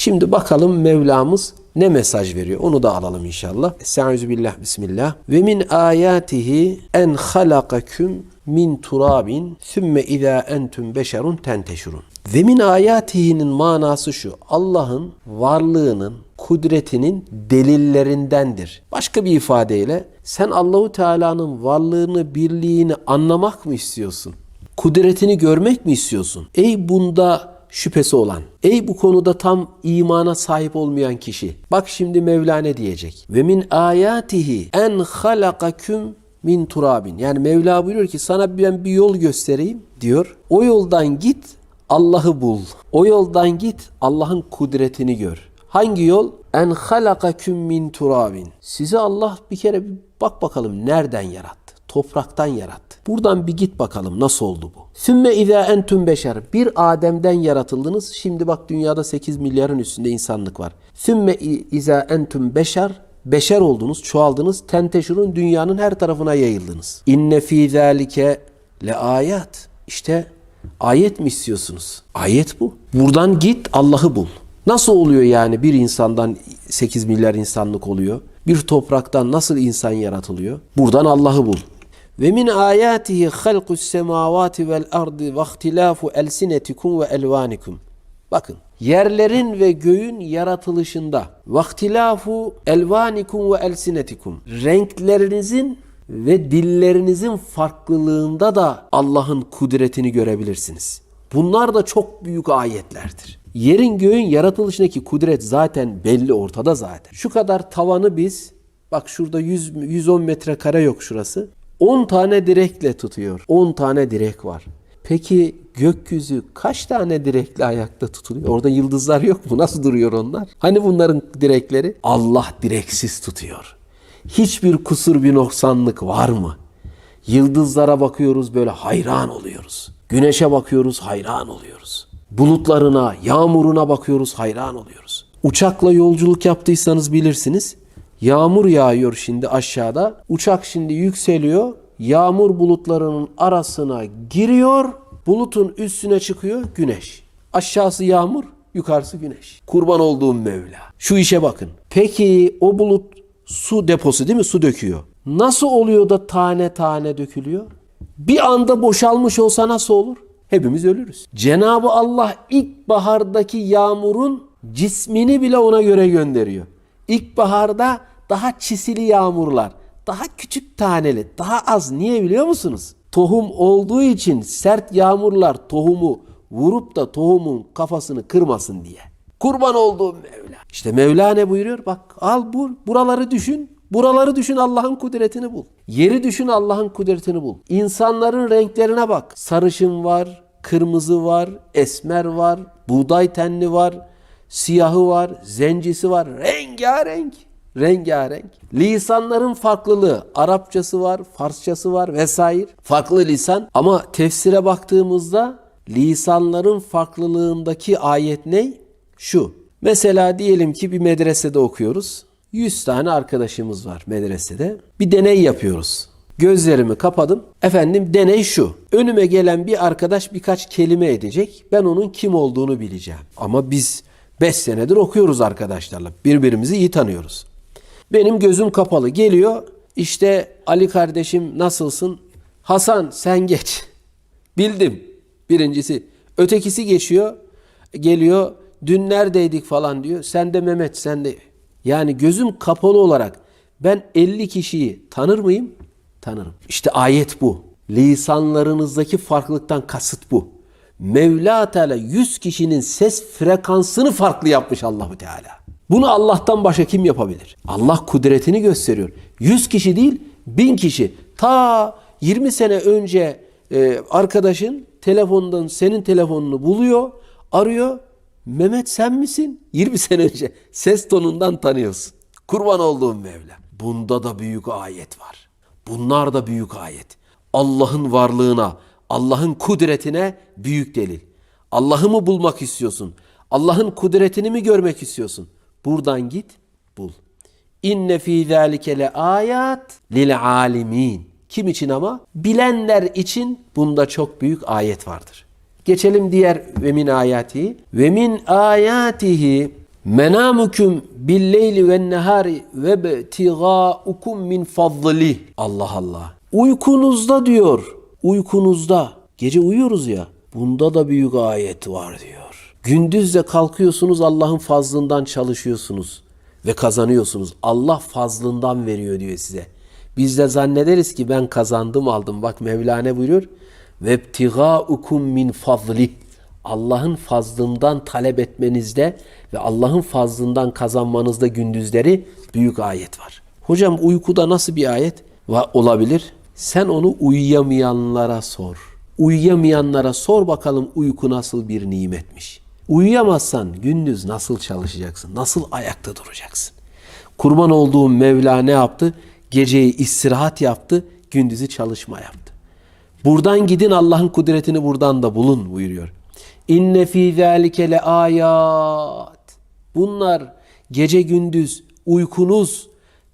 Şimdi bakalım Mevlamız ne mesaj veriyor? Onu da alalım inşallah. Estaizu billah bismillah. Ve min ayatihi en halakaküm min turabin sümme izâ entüm beşerun tenteşurun. Ve min ayatihinin manası şu. Allah'ın varlığının, kudretinin delillerindendir. Başka bir ifadeyle sen Allahu Teala'nın varlığını, birliğini anlamak mı istiyorsun? Kudretini görmek mi istiyorsun? Ey bunda şüphesi olan, ey bu konuda tam imana sahip olmayan kişi. Bak şimdi Mevla ne diyecek? Ve min ayatihi en halakaküm min turabin. Yani Mevla buyuruyor ki sana ben bir yol göstereyim diyor. O yoldan git Allah'ı bul. O yoldan git Allah'ın kudretini gör. Hangi yol? En halakaküm min turabin. Sizi Allah bir kere bir bak bakalım nereden yarattı? Topraktan yarattı. Buradan bir git bakalım nasıl oldu bu? Sümme izâ entüm beşer. Bir Adem'den yaratıldınız. Şimdi bak dünyada 8 milyarın üstünde insanlık var. Sümme izâ entüm beşer. Beşer oldunuz, çoğaldınız. Tenteşurun dünyanın her tarafına yayıldınız. İnne fî zâlike le ayat. İşte ayet mi istiyorsunuz? Ayet bu. Buradan git Allah'ı bul. Nasıl oluyor yani bir insandan 8 milyar insanlık oluyor? Bir topraktan nasıl insan yaratılıyor? Buradan Allah'ı bul. Ve min ayatihi halqus semavati vel ardı ve ihtilafu elsinetikum ve elvanikum. Bakın yerlerin ve göğün yaratılışında vaktilafu elvanikum ve elsinetikum renklerinizin ve dillerinizin farklılığında da Allah'ın kudretini görebilirsiniz. Bunlar da çok büyük ayetlerdir. Yerin göğün yaratılışındaki kudret zaten belli ortada zaten. Şu kadar tavanı biz bak şurada 100 110 metrekare yok şurası. 10 tane direkle tutuyor. 10 tane direk var. Peki gökyüzü kaç tane direkle ayakta tutuluyor? Orada yıldızlar yok mu? Nasıl duruyor onlar? Hani bunların direkleri? Allah direksiz tutuyor. Hiçbir kusur bir noksanlık var mı? Yıldızlara bakıyoruz böyle hayran oluyoruz. Güneşe bakıyoruz hayran oluyoruz. Bulutlarına, yağmuruna bakıyoruz hayran oluyoruz. Uçakla yolculuk yaptıysanız bilirsiniz. Yağmur yağıyor şimdi aşağıda. Uçak şimdi yükseliyor. Yağmur bulutlarının arasına giriyor. Bulutun üstüne çıkıyor güneş. Aşağısı yağmur, yukarısı güneş. Kurban olduğum Mevla. Şu işe bakın. Peki o bulut su deposu değil mi? Su döküyor. Nasıl oluyor da tane tane dökülüyor? Bir anda boşalmış olsa nasıl olur? Hepimiz ölürüz. Cenabı Allah ilkbahardaki yağmurun cismini bile ona göre gönderiyor. İlkbaharda daha çisili yağmurlar, daha küçük taneli, daha az. Niye biliyor musunuz? Tohum olduğu için sert yağmurlar tohumu vurup da tohumun kafasını kırmasın diye. Kurban olduğum Mevla. İşte Mevla ne buyuruyor? Bak al bur, buraları düşün. Buraları düşün Allah'ın kudretini bul. Yeri düşün Allah'ın kudretini bul. İnsanların renklerine bak. Sarışın var, kırmızı var, esmer var, buğday tenli var, siyahı var, zencisi var. Rengarenk. Rengarenk. Lisanların farklılığı. Arapçası var, Farsçası var vesaire. Farklı lisan. Ama tefsire baktığımızda lisanların farklılığındaki ayet ne? Şu. Mesela diyelim ki bir medresede okuyoruz. 100 tane arkadaşımız var medresede. Bir deney yapıyoruz. Gözlerimi kapadım. Efendim deney şu. Önüme gelen bir arkadaş birkaç kelime edecek. Ben onun kim olduğunu bileceğim. Ama biz 5 senedir okuyoruz arkadaşlarla. Birbirimizi iyi tanıyoruz. Benim gözüm kapalı. Geliyor. İşte Ali kardeşim nasılsın? Hasan sen geç. Bildim. Birincisi. Ötekisi geçiyor. Geliyor. Dün neredeydik falan diyor. Sen de Mehmet sen de. Yani gözüm kapalı olarak ben 50 kişiyi tanır mıyım? Tanırım. İşte ayet bu. Lisanlarınızdaki farklılıktan kasıt bu. Mevla Teala 100 kişinin ses frekansını farklı yapmış Allahu Teala. Bunu Allah'tan başka kim yapabilir? Allah kudretini gösteriyor. 100 kişi değil, 1000 kişi. Ta 20 sene önce e, arkadaşın telefondan senin telefonunu buluyor, arıyor. Mehmet sen misin? 20 sene önce ses tonundan tanıyorsun. Kurban olduğum Mevla. Bunda da büyük ayet var. Bunlar da büyük ayet. Allah'ın varlığına, Allah'ın kudretine büyük delil. Allah'ı mı bulmak istiyorsun? Allah'ın kudretini mi görmek istiyorsun? Buradan git, bul. İnne fî zâlike le ayat lil alimin. Kim için ama? Bilenler için bunda çok büyük ayet vardır. Geçelim diğer ve min ayatihi. Ve min ayatihi Menamukum billeyli ve nehari ve betigaukum min fadli. Allah Allah. Uykunuzda diyor. Uykunuzda. Gece uyuyoruz ya. Bunda da büyük ayet var diyor. Gündüz de kalkıyorsunuz Allah'ın fazlından çalışıyorsunuz ve kazanıyorsunuz. Allah fazlından veriyor diyor size. Biz de zannederiz ki ben kazandım aldım. Bak Mevlana buyuruyor. Vebtigaukum min fadli. Allah'ın fazlından talep etmenizde ve Allah'ın fazlından kazanmanızda gündüzleri büyük ayet var. Hocam uykuda nasıl bir ayet olabilir? Sen onu uyuyamayanlara sor. Uyuyamayanlara sor bakalım uyku nasıl bir nimetmiş. Uyuyamazsan gündüz nasıl çalışacaksın? Nasıl ayakta duracaksın? Kurban olduğum Mevla ne yaptı? Geceyi istirahat yaptı, gündüzü çalışma yaptı. Buradan gidin Allah'ın kudretini buradan da bulun buyuruyor. İnne fî zâlike le ayat. Bunlar gece gündüz uykunuz,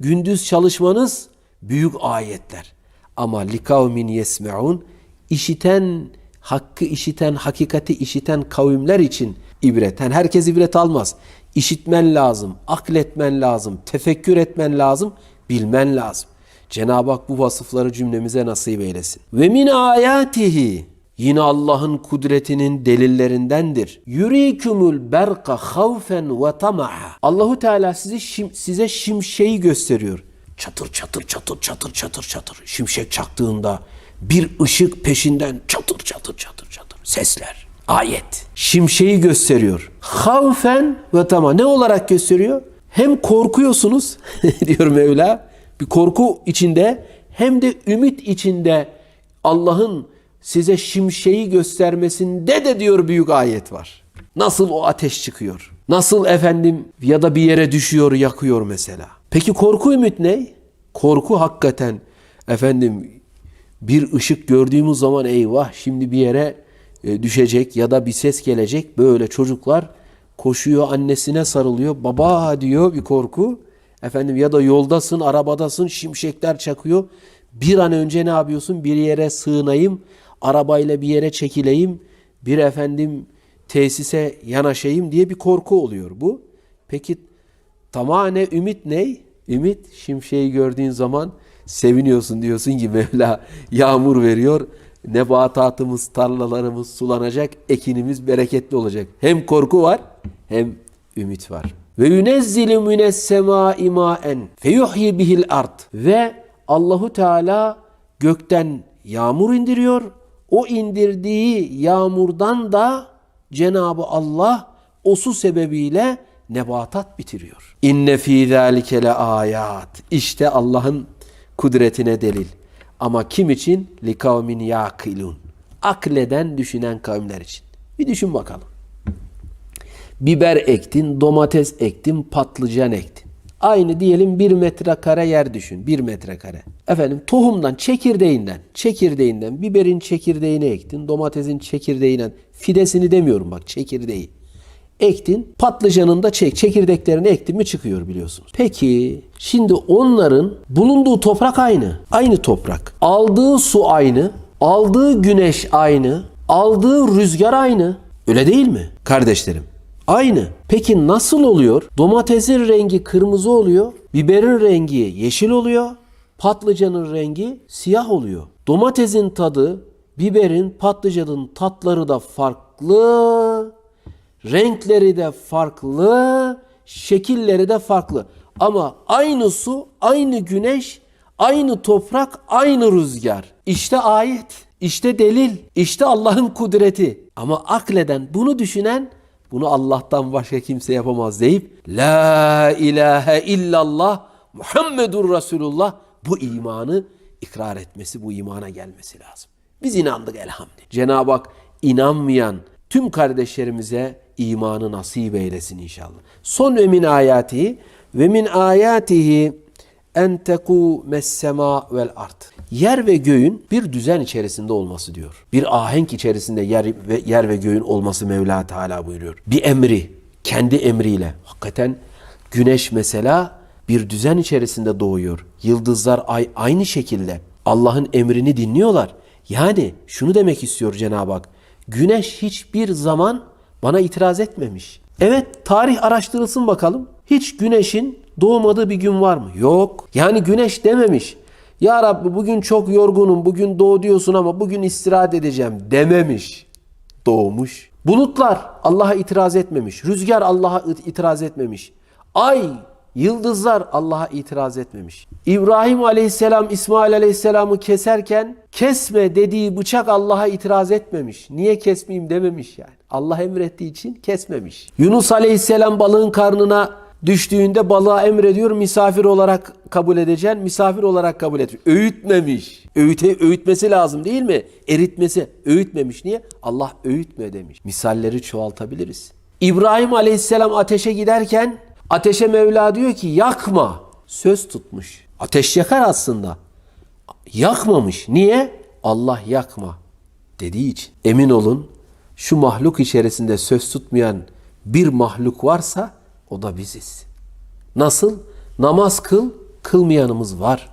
gündüz çalışmanız büyük ayetler. Ama likavmin yesmeun işiten, hakkı işiten, hakikati işiten kavimler için ibret. Yani herkes ibret almaz. İşitmen lazım, akletmen lazım, tefekkür etmen lazım, bilmen lazım. Cenab-ı Hak bu vasıfları cümlemize nasip eylesin. Ve min ayatihi yine Allah'ın kudretinin delillerindendir. Yurikumul berka havfen ve tama'a. Allahu Teala size şim, size şimşeği gösteriyor. Çatır çatır çatır çatır çatır çatır. Şimşek çaktığında bir ışık peşinden çatır çatır çatır çatır sesler. Ayet. Şimşeği gösteriyor. Havfen ve tama. Ne olarak gösteriyor? Hem korkuyorsunuz diyor Mevla bir korku içinde hem de ümit içinde Allah'ın size şimşeği göstermesinde de diyor büyük ayet var. Nasıl o ateş çıkıyor? Nasıl efendim ya da bir yere düşüyor, yakıyor mesela. Peki korku ümit ne? Korku hakikaten efendim bir ışık gördüğümüz zaman eyvah şimdi bir yere e, düşecek ya da bir ses gelecek. Böyle çocuklar koşuyor annesine sarılıyor. Baba diyor bir korku. Efendim ya da yoldasın, arabadasın, şimşekler çakıyor. Bir an önce ne yapıyorsun? Bir yere sığınayım, arabayla bir yere çekileyim, bir efendim tesise yanaşayım diye bir korku oluyor bu. Peki tamane ümit ne? Ümit şimşeği gördüğün zaman seviniyorsun diyorsun ki Mevla yağmur veriyor. Nebatatımız, tarlalarımız sulanacak, ekinimiz bereketli olacak. Hem korku var hem ümit var. Ve yunezzilu mines semai maen feyuhyi bihil ard. Ve Allahu Teala gökten yağmur indiriyor. O indirdiği yağmurdan da Cenabı Allah o su sebebiyle nebatat bitiriyor. İnne fî zâlike ayat. İşte Allah'ın kudretine delil. Ama kim için? Li kavmin yakilun. Akleden düşünen kavimler için. Bir düşün bakalım. Biber ektin, domates ektin, patlıcan ektin. Aynı diyelim bir metrekare yer düşün. Bir metrekare. Efendim tohumdan, çekirdeğinden, çekirdeğinden, biberin çekirdeğini ektin, domatesin çekirdeğinden, fidesini demiyorum bak çekirdeği. Ektin, patlıcanın da çek, çekirdeklerini ektin mi çıkıyor biliyorsunuz. Peki şimdi onların bulunduğu toprak aynı. Aynı toprak. Aldığı su aynı. Aldığı güneş aynı. Aldığı rüzgar aynı. Öyle değil mi kardeşlerim? Aynı. Peki nasıl oluyor? Domatesin rengi kırmızı oluyor. Biberin rengi yeşil oluyor. Patlıcanın rengi siyah oluyor. Domatesin tadı, biberin, patlıcanın tatları da farklı. Renkleri de farklı, şekilleri de farklı. Ama aynı su, aynı güneş, aynı toprak, aynı rüzgar. İşte ayet, işte delil, işte Allah'ın kudreti. Ama akleden, bunu düşünen bunu Allah'tan başka kimse yapamaz deyip La ilahe illallah Muhammedur Resulullah bu imanı ikrar etmesi, bu imana gelmesi lazım. Biz inandık elhamdülillah. Cenab-ı Hak inanmayan tüm kardeşlerimize imanı nasip eylesin inşallah. Son ve min ayatihi ve min ayatihi en teku sema vel ard. Yer ve göğün bir düzen içerisinde olması diyor. Bir ahenk içerisinde yer ve yer ve göğün olması Mevla Teala buyuruyor. Bir emri, kendi emriyle. Hakikaten güneş mesela bir düzen içerisinde doğuyor. Yıldızlar ay aynı şekilde Allah'ın emrini dinliyorlar. Yani şunu demek istiyor Cenab-ı Hak. Güneş hiçbir zaman bana itiraz etmemiş. Evet tarih araştırılsın bakalım. Hiç güneşin doğmadığı bir gün var mı? Yok. Yani güneş dememiş. Ya Rabbi bugün çok yorgunum, bugün doğ diyorsun ama bugün istirahat edeceğim dememiş. Doğmuş. Bulutlar Allah'a itiraz etmemiş. Rüzgar Allah'a it- itiraz etmemiş. Ay, yıldızlar Allah'a itiraz etmemiş. İbrahim aleyhisselam İsmail aleyhisselamı keserken kesme dediği bıçak Allah'a itiraz etmemiş. Niye kesmeyeyim dememiş yani. Allah emrettiği için kesmemiş. Yunus aleyhisselam balığın karnına düştüğünde balığa emrediyor misafir olarak kabul edeceksin. Misafir olarak kabul et. Öğütmemiş. Öğüte, öğütmesi lazım değil mi? Eritmesi. Öğütmemiş. Niye? Allah öğütme demiş. Misalleri çoğaltabiliriz. İbrahim aleyhisselam ateşe giderken ateşe Mevla diyor ki yakma. Söz tutmuş. Ateş yakar aslında. Yakmamış. Niye? Allah yakma dediği için. Emin olun şu mahluk içerisinde söz tutmayan bir mahluk varsa o da biziz. Nasıl? Namaz kıl, kılmayanımız var.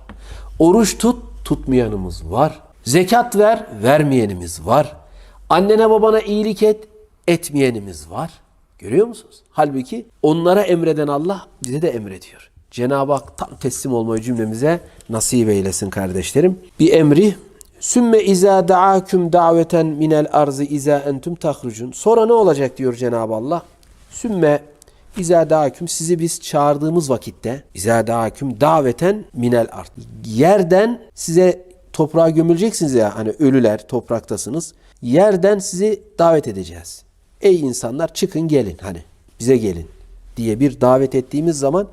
Oruç tut, tutmayanımız var. Zekat ver, vermeyenimiz var. Annene babana iyilik et, etmeyenimiz var. Görüyor musunuz? Halbuki onlara emreden Allah bize de emrediyor. Cenab-ı Hak tam teslim olmayı cümlemize nasip eylesin kardeşlerim. Bir emri Sümme izâ da'âküm daveten minel arzı izâ entüm tahrucun. Sonra ne olacak diyor Cenab-ı Allah. Sümme izâ da'âküm sizi biz çağırdığımız vakitte izâ da'âküm daveten minel ard. Yerden size toprağa gömüleceksiniz ya hani ölüler topraktasınız. Yerden sizi davet edeceğiz. Ey insanlar çıkın gelin hani bize gelin diye bir davet ettiğimiz zaman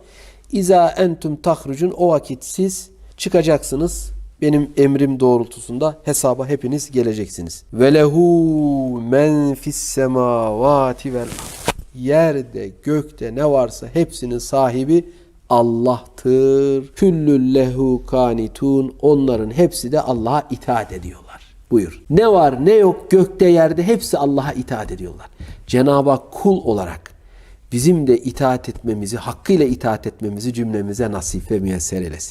İza entüm tahrucun o vakit siz çıkacaksınız. Benim emrim doğrultusunda hesaba hepiniz geleceksiniz. Ve lehu men fis semavati vel. Yerde gökte ne varsa hepsinin sahibi Allah'tır. Küllü lehu kanitun. Onların hepsi de Allah'a itaat ediyorlar. Buyur. Ne var ne yok gökte yerde hepsi Allah'a itaat ediyorlar. Cenab-ı Hak kul olarak bizim de itaat etmemizi, hakkıyla itaat etmemizi cümlemize nasip ve müyesser eylesin.